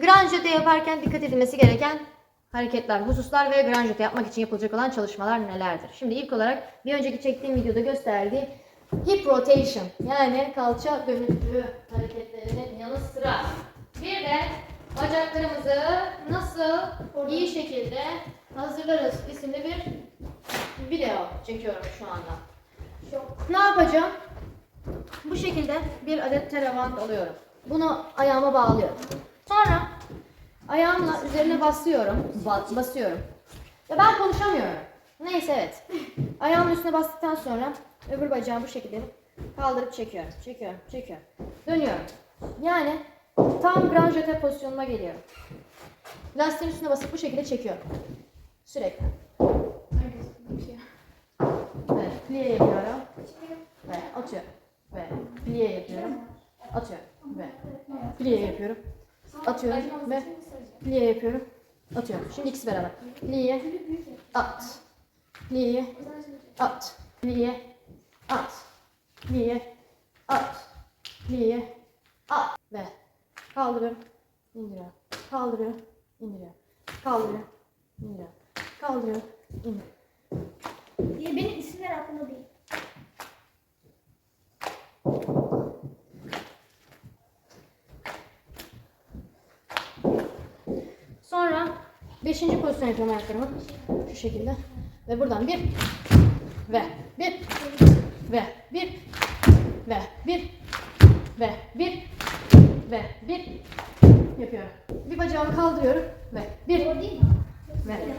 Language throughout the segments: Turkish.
Grand jete yaparken dikkat edilmesi gereken hareketler, hususlar ve grand jete yapmak için yapılacak olan çalışmalar nelerdir? Şimdi ilk olarak bir önceki çektiğim videoda gösterdiği hip rotation yani kalça dönüklüğü hareketlerinin yanı sıra bir de bacaklarımızı nasıl iyi şekilde hazırlarız isimli bir video çekiyorum şu anda. Ne yapacağım? Bu şekilde bir adet teraband alıyorum. Bunu ayağıma bağlıyorum. Sonra ayağımla üzerine basıyorum. Ba- basıyorum. Ya ben konuşamıyorum. Neyse evet. Ayağımın üstüne bastıktan sonra öbür bacağımı bu şekilde kaldırıp çekiyorum. Çekiyorum, çekiyorum. Dönüyorum. Yani tam grand pozisyonuma geliyorum. Lastiğin üstüne basıp bu şekilde çekiyorum. Sürekli. Evet, plie yapıyorum. Ve atıyorum. Ve plie yapıyorum. Atıyorum. Ve plie yapıyorum. Atıyorum. Ve plie yapıyorum. Atıyorum. Şimdi ikisi beraber. Plie, at. Plie, at. Plie, at. Plie, at. Plie, at. Ve kaldırıyorum. indiriyorum. Kaldırıyorum. indiriyorum. Kaldırıyorum. indiriyorum. Kaldırıyorum. indiriyorum. Benim isimler aklımda değil. Sonra beşinci pozisyon yapıyorum ayaklarımı. Şu şekilde. Ve buradan bir ve bir ve bir ve bir ve bir ve bir yapıyorum. Bir bacağımı kaldırıyorum ve bir ve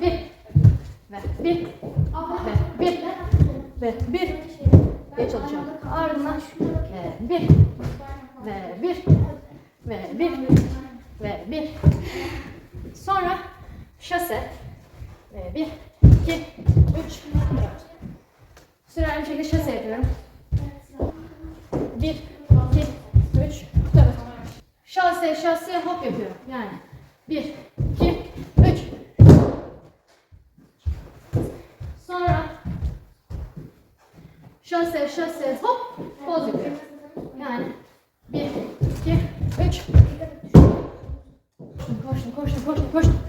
bir ve bir ve bir ve bir diye çalışıyorum. Ardından ve bir ve bir ve bir ve bir sonra şase ve bir iki üç. Dört bir şekilde şase yapıyorum. Bir iki üç. Dört şase şase hop yapıyorum. Yani bir iki üç. Sonra şase şase hop poz yapıyorum. Yani bir iki üç koştum, koştum, koştum.